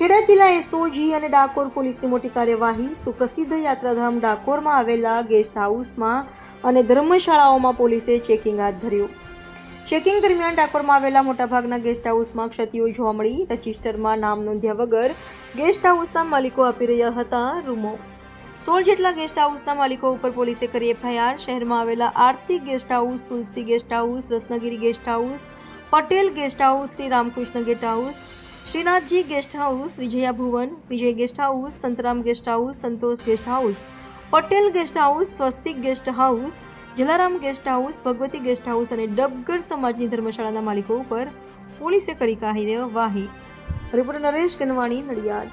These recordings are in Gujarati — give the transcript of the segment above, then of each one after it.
ખેડા જિલ્લા એસઓજી અને ડાકોર પોલીસની મોટી કાર્યવાહી સુપ્રસિદ્ધ યાત્રાધામ ડાકોરમાં આવેલા ગેસ્ટ હાઉસમાં અને ધર્મશાળાઓમાં પોલીસે ચેકિંગ હાથ ધર્યું. ચેકિંગ દરમિયાન ડાકોરમાં આવેલા મોટાભાગના ગેસ્ટ હાઉસમાં ક્ષતિઓ જોવા મળી. રજિસ્ટરમાં નામ નોંધ્યા વગર ગેસ્ટ હાઉસના માલિકો આપી રહ્યા હતા રૂમો. સોળ જેટલા ગેસ્ટ હાઉસના માલિકો ઉપર પોલીસે કરી એફઆઈઆર. શહેરમાં આવેલા Aarti guest house, Tulsi guest house, Ratnagiri guest house, Patel guest house, Shri Ramakrishna guest house Shrinathji guest house, Vijaya Bhuvan, Vijay guest house, Santram guest house, Santosh guest house, Patel guest house, Swastik guest house, Jalaram guest house, Bhagwati guest house અને ડબગર સમાજની ધર્મશાળાના માલિકો ઉપર પોલીસે કરી કાર્યવાહી રિપોર્ટર નરેશ ગનવાણી, નડિયાદ.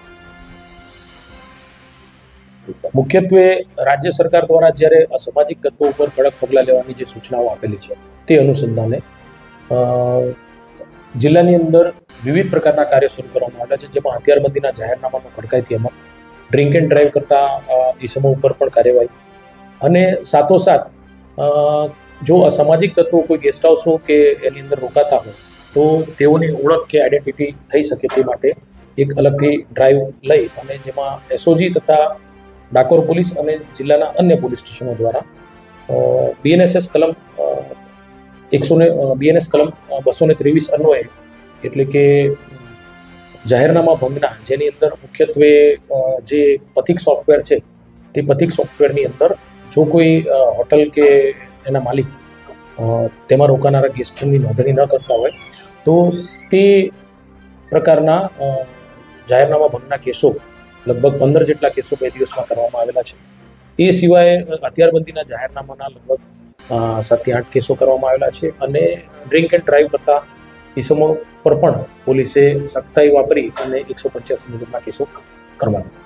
મુખ્યત્વે રાજ્ય સરકાર દ્વારા જ્યારે અસામાજિક તત્વો ઉપર કડક પગલાં લેવાની જે સૂચનાઓ આપેલી છે, તે અનુસંધાને જિલ્લાની અંદર વિવિધ પ્રકારના કાર્ય શરૂ કરવામાં આવ્યા છે જેમાં હથિયારબંધીના જાહેરનામાનો ખડકાઈથી અમલ ડ્રિંક એન્ડ ડ્રાઈવ કરતા અ, ઈસમો ઉપર પણ કાર્યવાહી. અને સાથોસાથ જો અસામાજિક તત્વો કોઈ ગેસ્ટ હાઉસ કે એની અંદર રોકાતા હોય તો તેઓની ઓળખ કે આઈડેન્ટિટી થઈ શકે તે માટે એક અલગથી ડ્રાઈવ લઈ અને જેમાં એસઓજી તથા ડાકોર પોલીસ અને જિલ્લાના અન્ય પોલીસ સ્ટેશનો દ્વારા બીએનએસએસ કલમ એકસો ને બીએનએસ કલમ બસો ને ત્રેવીસ અન્વયે એટલે કે જાહેરનામા ભંગના, જેની અંદર મુખ્યત્વે જે પથિક સોફ્ટવેર છે, તે પથિક સોફ્ટવેરની અંદર જો કોઈ હોટલ કે એના માલિક તેમાં રોકાનારા ગેસ્ટની નોંધણી ન કરતા હોય, તો તે પ્રકારના જાહેરનામા ભંગના કેસો લગભગ પંદર જેટલા કેસો બે દિવસમાં કરવામાં આવેલા છે. એ સિવાય હથિયારબંધીના જાહેરનામાના લગભગ સાતથી આઠ કેસો કરવામાં આવેલા છે અને ડ્રિંક એન્ડ ડ્રાઈવ કરતા ઇસમો પર પણ પોલીસે સખ્તાઈ વાપરી અને એકસો પંચ્યાસી મુજબના કેસો છે